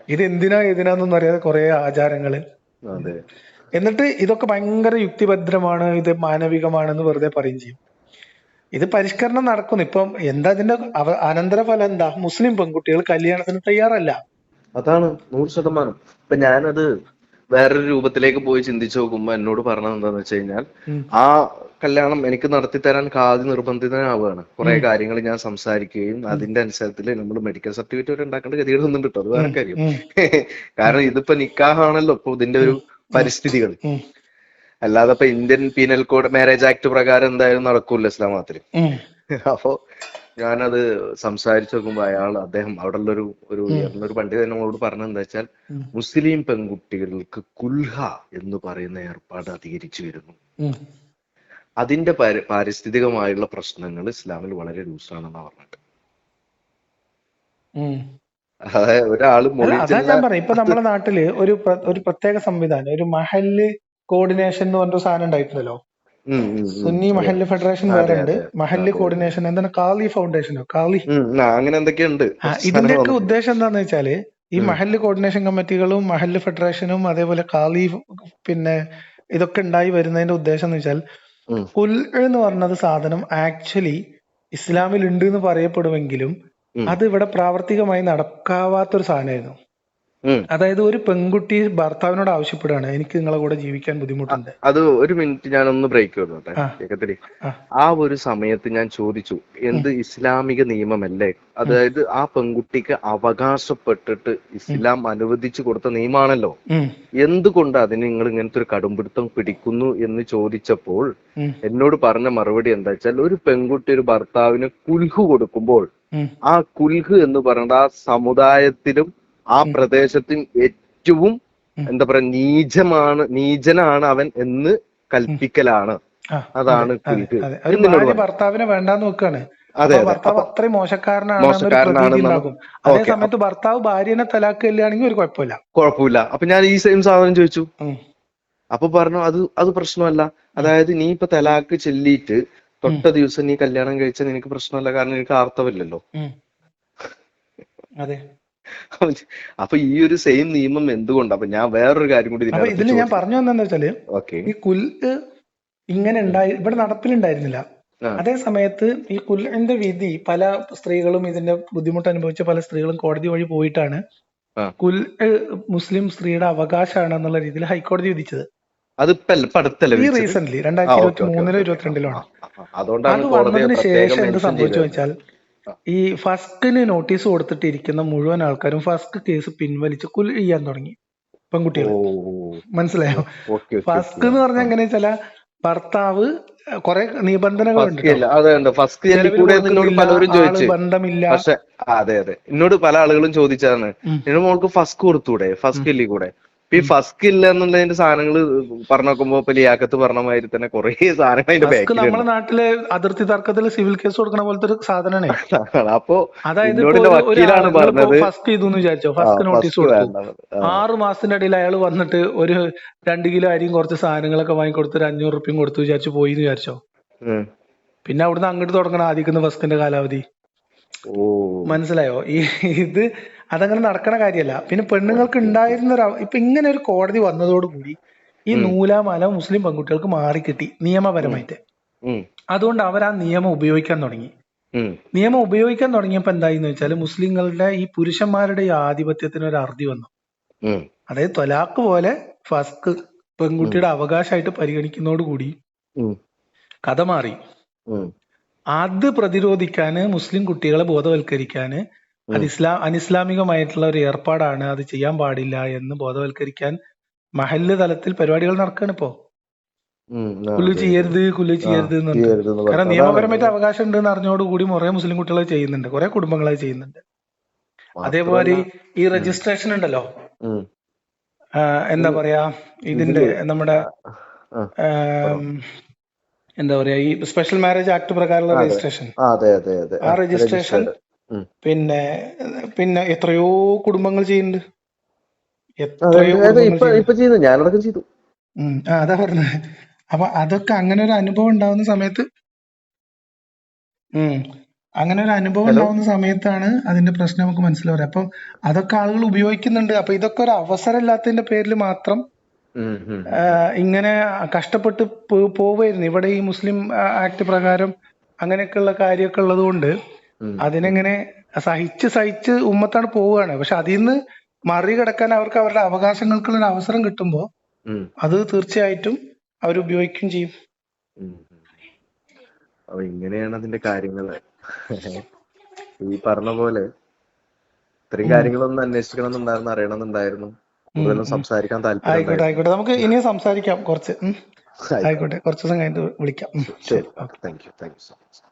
ഇത് എന്തിനാ ഏതിനാന്നൊന്നും അറിയാതെ കുറെ ആചാരങ്ങൾ. എന്നിട്ട് ഇതൊക്കെ ഭയങ്കര യുക്തിഭദ്രമാണ് ഇത് മാനവികമാണെന്ന് വെറുതെ പറയും ചെയ്യും. ഇത് പരിഷ്കരണം നടക്കുന്നു. ഇപ്പം എന്താ ഇതിന്റെ അനന്തരഫലം എന്താ? മുസ്ലിം പെൺകുട്ടികൾ കല്യാണത്തിന് തയ്യാറല്ല. അതാണ് നൂറ് ശതമാനം. ഇപ്പൊ ഞാനത് വേറൊരു രൂപത്തിലേക്ക് പോയി ചിന്തിച്ചു നോക്കുമ്പോ എന്നോട് പറഞ്ഞത് എന്താന്ന് വെച്ച് കഴിഞ്ഞാൽ ആ കല്യാണം എനിക്ക് നടത്തി തരാൻ കാതി നിർബന്ധിതനാവുകയാണ്. കുറെ കാര്യങ്ങൾ ഞാൻ സംസാരിക്കുകയും അതിന്റെ അനുസരിച്ച് നമ്മൾ മെഡിക്കൽ സർട്ടിഫിക്കറ്റ് വരെ ഉണ്ടാക്കേണ്ട ഗതികൾ ഒന്നും കിട്ടും. അത് വേറെ കാര്യം. കാരണം ഇതിപ്പോ നിക്കാഹാണല്ലോ ഇപ്പൊ ഇതിന്റെ ഒരു പരിസ്ഥിതികൾ. അല്ലാതെ ഇപ്പൊ Indian penal code marriage act പ്രകാരം എന്തായാലും നടക്കൂല ഇസ്ലാം മതത്തിൽ ഉം. അപ്പോ ഞാനത് സംസാരിച്ചു നോക്കുമ്പോ അയാൾ അദ്ദേഹം അവിടെ ഒരു ഒരു ഉയർന്നൊരു പണ്ഡിതൻ നമ്മളോട് പറഞ്ഞത് എന്താ വെച്ചാൽ മുസ്ലിം പെൺകുട്ടികൾക്ക് കുൽഹ എന്ന് പറയുന്ന ഏർപ്പാട് അധികരിച്ചു വരുന്നു. അതിന്റെ പാരി- പാരിസ്ഥിതികമായുള്ള പ്രശ്നങ്ങൾ ഇസ്ലാമിൽ വളരെ ലൂസാണെന്നാ പറഞ്ഞിട്ട്. അതായത് ഒരാൾ ഞാൻ പറയാം ഇപ്പൊ നമ്മുടെ നാട്ടിൽ ഒരു ഒരു പ്രത്യേക സംവിധാനം ഒരു മഹല്ല് കോർഡിനേഷൻ എന്ന് പറഞ്ഞ സാധനം ഉണ്ടായിട്ടുണ്ടല്ലോ. സുന്നി മഹല്ല് ഫെഡറേഷൻ വേറെ ഉണ്ട് മഹല്ല് കോർഡിനേഷൻ എന്താണ് കാളി ഫൗണ്ടേഷനോ? കാളി. അങ്ങനെ എന്തൊക്കെയുണ്ട്? ഇതിന്റെയൊക്കെ ഉദ്ദേശം എന്താണെന്ന് വെച്ചാൽ ഈ മഹല്ല് കോർഡിനേഷൻ കമ്മിറ്റികളും മഹല്ല് ഫെഡറേഷനും അതേപോലെ കാളി പിന്നെ ഇതൊക്കെ ഉണ്ടായി വരുന്നതിന്റെ ഉദ്ദേശം എന്ന് വെച്ചാൽ. കുൽ എന്ന് പറഞ്ഞത് സാധനം ആക്ച്വലി ഇസ്ലാമിൽ ഉണ്ട് എന്ന് പറയപ്പെടുമെങ്കിലും അത് ഇവിടെ പ്രാവർത്തികമായി നടക്കാവാത്തൊരു സാധനമായിരുന്നു. അതായത് ഒരു പെൺകുട്ടി ഭർത്താവിനോട് ആവശ്യപ്പെടുകയാണ് എനിക്ക് നിങ്ങളെ കൂടെ ജീവിക്കാൻ ബുദ്ധിമുട്ടുണ്ട്. അത് ഒരു മിനിറ്റ് ഞാൻ ഒന്ന് ബ്രേക്ക് വന്നോട്ടെ ആ. കേക്കത്തിരി ആ. ആ ഒരു സമയത്ത് ഞാൻ ചോദിച്ചു എന്ത് ഇസ്ലാമിക നിയമമല്ലേ? അതായത് ആ പെൺകുട്ടിക്ക് അവകാശപ്പെട്ടിട്ട് ഇസ്ലാം അനുവദിച്ചു കൊടുത്ത നിയമാണല്ലോ. എന്തുകൊണ്ട് അതിന് നിങ്ങൾ ഇങ്ങനത്തെ ഒരു കടുംപിടുത്തം പിടിക്കുന്നു എന്ന് ചോദിച്ചപ്പോൾ എന്നോട് പറഞ്ഞ മറുപടി എന്താ വെച്ചാൽ ഒരു പെൺകുട്ടി ഒരു ഭർത്താവിന് കുൽഹു കൊടുക്കുമ്പോൾ ആ കുൽഹു എന്ന് പറയുന്നത് ആ സമുദായത്തിലും ആ പ്രദേശത്തിന് ഏറ്റവും എന്താ പറയാ നീചമാണ് നീചനാണ് അവൻ എന്ന് കൽപ്പിക്കലാണ്. അതാണ്. ഭർത്താവിനെ വേണ്ടാന്ന് നോക്കുകയാണ് അതെ ഭർത്താവ് അത്രയും മോശക്കാരനാണെന്നൊരു അതേ സമയത്ത് ഭർത്താവ് ഭാര്യനെ തലാക്ക് ഒരു കുഴപ്പമില്ല. കുഴപ്പമില്ല. അപ്പൊ ഞാൻ ഈ സെയിം സാധനം ചോദിച്ചു. അപ്പൊ പറഞ്ഞു അത് അത് പ്രശ്നമല്ല. അതായത് നീ ഇപ്പൊ തലാക്ക് ചെല്ലിയിട്ട് തൊട്ട ദിവസം നീ കല്യാണം കഴിച്ചാൽ നിനക്ക് പ്രശ്നമല്ല. കാരണം നിനക്ക് ആർത്തവില്ലല്ലോ അതെ. അപ്പൊ ഈ ഒരു സെയിം നിയമം എന്തുകൊണ്ട്? അപ്പൊ ഞാൻ വേറൊരു കാര്യം കൂടി ഇതിൽ ഞാൻ പറഞ്ഞു വന്നെന്ന് വെച്ചാൽ ഈ കുൽ ഇങ്ങനെ ഉണ്ടായി ഇവിടെ നടപ്പിലുണ്ടായിരുന്നില്ല. അതേ സമയത്ത് ഈ കുല്ലിന്റെ വിധി പല സ്ത്രീകളും ഇതിന്റെ ബുദ്ധിമുട്ട് അനുഭവിച്ച പല സ്ത്രീകളും കോടതി വഴി പോയിട്ടാണ്. കുൽ മുസ്ലിം സ്ത്രീയുടെ അവകാശമാണ് എന്നുള്ള രീതിയിൽ ഹൈക്കോടതി വിധിച്ചത്. ഈ? റീസെന്റ് രണ്ടായിരത്തി ഇരുപത്തി മൂന്നിലോ ഇരുപത്തിരണ്ടിലോ ആണ്. അത് വന്നതിന് ശേഷം എന്ത് സംഭവിച്ചു വെച്ചാൽ ഈ ഫസ്റ്റിന് നോട്ടീസ് കൊടുത്തിട്ടിരിക്കുന്ന മുഴുവൻ ആൾക്കാരും ഫസ്ക് കേസ് പിൻവലിച്ച് കുൽ ചെയ്യാൻ തുടങ്ങി പെൺകുട്ടികൾ മനസ്സിലായോ? ഫസ്ക് എന്ന് പറഞ്ഞ എങ്ങനെ വെച്ചാൽ ഭർത്താവ് കുറെ നിബന്ധനകളുണ്ട് ബന്ധമില്ല. അതെ അതെ. എന്നോട് പല ആളുകളും ചോദിച്ചതാണ്. എന്നോട് മോൾക്ക് ഫസ്ക് കൊടുത്തൂടെ? ഫസ്ക് ഇല്ലേ കൂടെ? ഈ ഫസ്ക് ഇല്ല എന്നുള്ളതിന്റെ സാധനങ്ങൾ പറഞ്ഞു നോക്കുമ്പോ ഇപ്പൊ ലിയാക്കത്ത് പറഞ്ഞ മാതിരി തന്നെ കുറെ സാധനങ്ങൾ അതിന്റെ ഫസ്ക് നമ്മുടെ നാട്ടിലെ അതിർത്തി തർക്കത്തിൽ സിവിൽ കേസ് കൊടുക്കണ പോലത്തെ ഒരു സാധനമാണ് അപ്പൊ അതായത് വക്കീലാണ് പറഞ്ഞത്. ഫസ്ക് ചെയ്തു വിചാരിച്ചോ? ഫസ്ക് നോട്ടീസ് കൊടുത്തു. ആറ് മാസത്തിന്റെ ഇടയിൽ അയാൾ വന്നിട്ട് ഒരു രണ്ട് കിലോ അരിയും കുറച്ച് സാധനങ്ങളൊക്കെ വാങ്ങിക്കൊടുത്ത് ഒരു അഞ്ഞൂറ് റുപ്യം കൊടുത്തു വിചാരിച്ചു പോയി എന്ന് വിചാരിച്ചോ പിന്നെ അവിടുന്ന് അങ്ങോട്ട് തുടങ്ങണം ആദ്യിക്കുന്ന ഫസ്കിന്റെ കാലാവധി. മനസ്സിലായോ? ഈ ഇത് അതങ്ങനെ നടക്കണ കാര്യമല്ല പിന്നെ പെണ്ണുങ്ങൾക്ക് ഉണ്ടായിരുന്ന ഒരു ഇപ്പൊ ഇങ്ങനെ ഒരു കോടതി വന്നതോടുകൂടി ഈ നൂലാമാല മുസ്ലിം പെൺകുട്ടികൾക്ക് മാറിക്കിട്ടി നിയമപരമായിട്ട്. അതുകൊണ്ട് അവർ ആ നിയമം ഉപയോഗിക്കാൻ തുടങ്ങി. നിയമം ഉപയോഗിക്കാൻ തുടങ്ങിയപ്പോ എന്തായിന്ന് വെച്ചാൽ മുസ്ലിങ്ങളുടെ ഈ പുരുഷന്മാരുടെ ഈ ആധിപത്യത്തിന് ഒരു അറുതി വന്നു. അതായത് തൊലാക്ക് പോലെ ഫസ്ക് പെൺകുട്ടിയുടെ അവകാശമായിട്ട് പരിഗണിക്കുന്നതോടുകൂടി കൂടി കഥ മാറി. അത് പ്രതിരോധിക്കാന് മുസ്ലിം കുട്ടികളെ ബോധവൽക്കരിക്കാന് അത് ഇസ്ലാം അനിസ്ലാമികമായിട്ടുള്ള ഒരു ഏർപ്പാടാണ്. അത് ചെയ്യാൻ പാടില്ല എന്ന് ബോധവൽക്കരിക്കാൻ മഹല്ല് തലത്തിൽ പരിപാടികൾ നടക്കാണ് ഇപ്പോ. കുല്ലു ചെയ്യരുത് കുല്ലു ചെയ്യരുത് കാരണം നിയമപരമായിട്ട് അവകാശം ഉണ്ട് എന്ന് അറിഞ്ഞോടുകൂടി കുറെ മുസ്ലിം കുട്ടികൾ ചെയ്യുന്നുണ്ട്. കുറെ കുടുംബങ്ങൾ ചെയ്യുന്നുണ്ട്. അതേപോലെ ഈ- രജിസ്ട്രേഷൻ ഉണ്ടല്ലോ. എന്താ പറയാ? ഇതിന്റെ നമ്മുടെ എന്താ പറയാ? ഈ സ്പെഷ്യൽ മാരേജ് ആക്ട് പ്രകാരമുള്ള രജിസ്ട്രേഷൻ ആ, രജിസ്ട്രേഷൻ. ഉം. പിന്നെ പിന്നെ എത്രയോ കുടുംബങ്ങൾ ചെയ്യുന്നുണ്ട് അതെ, എത്രയോ അതെ, കുടുംബങ്ങൾ ഇപ്പൊ ചെയ്യുന്നുണ്ട് ഇപ്പൊ ചെയ്തു ഞാനടക്കം ചെയ്തു ഉം. ആ അതാ പറഞ്ഞത് അപ്പൊ അതൊക്കെ അങ്ങനെ ഒരു അനുഭവം ഉണ്ടാവുന്ന സമയത്ത് ഉം അങ്ങനെ ഒരു അനുഭവം? ഉണ്ടാവുന്ന സമയത്താണ് അതിന്റെ പ്രശ്നം നമുക്ക് മനസ്സിലാവുക അപ്പൊ അതൊക്കെ ആളുകൾ ഉപയോഗിക്കുന്നുണ്ട് അപ്പൊ ഇതൊക്കെ ഒരു അവസരം ഇല്ലാത്തതിന്റെ പേരിൽ മാത്രം ഉം, ഉം. ആ, ഇങ്ങനെ കഷ്ടപ്പെട്ട് പോ- പോവായിരുന്നു ഇവിടെ ഈ മുസ്ലിം ആക്ട് പ്രകാരം അങ്ങനെയൊക്കെയുള്ള കാര്യമൊക്കെ ഉള്ളത് കൊണ്ട് ഉം. അതിനെങ്ങനെ സഹിച്ച് സഹിച്ച് ഉമ്മത്താണ് പോവുകയാണ്. പക്ഷെ അതിൽ നിന്ന് മറികടക്കാൻ അവർക്ക് അവരുടെ അവകാശങ്ങൾക്കുള്ള ഒരു അവസരം കിട്ടുമ്പോൾ അത് തീർച്ചയായിട്ടും അവർ ഉപയോഗിക്കുകയും ചെയ്യും. അപ്പൊ ഇങ്ങനെയാണ് അതിന്റെ കാര്യങ്ങൾ. ഈ പറഞ്ഞ പോലെ ഇത്രയും കാര്യങ്ങളൊന്നും അന്വേഷിക്കണം എന്നുണ്ടായിരുന്നു അറിയണം എന്നുണ്ടായിരുന്നു കൂടുതലും സംസാരിക്കാൻ ആയിക്കോട്ടെ താല്പര്യം ആയിക്കോട്ടെ. നമുക്ക് ഇനിയും സംസാരിക്കാം കുറച്ച്. ആയിക്കോട്ടെ. കുറച്ച് ദിവസം കഴിഞ്ഞിട്ട് വിളിക്കാം. ശരി ശരി thank you thank you so much.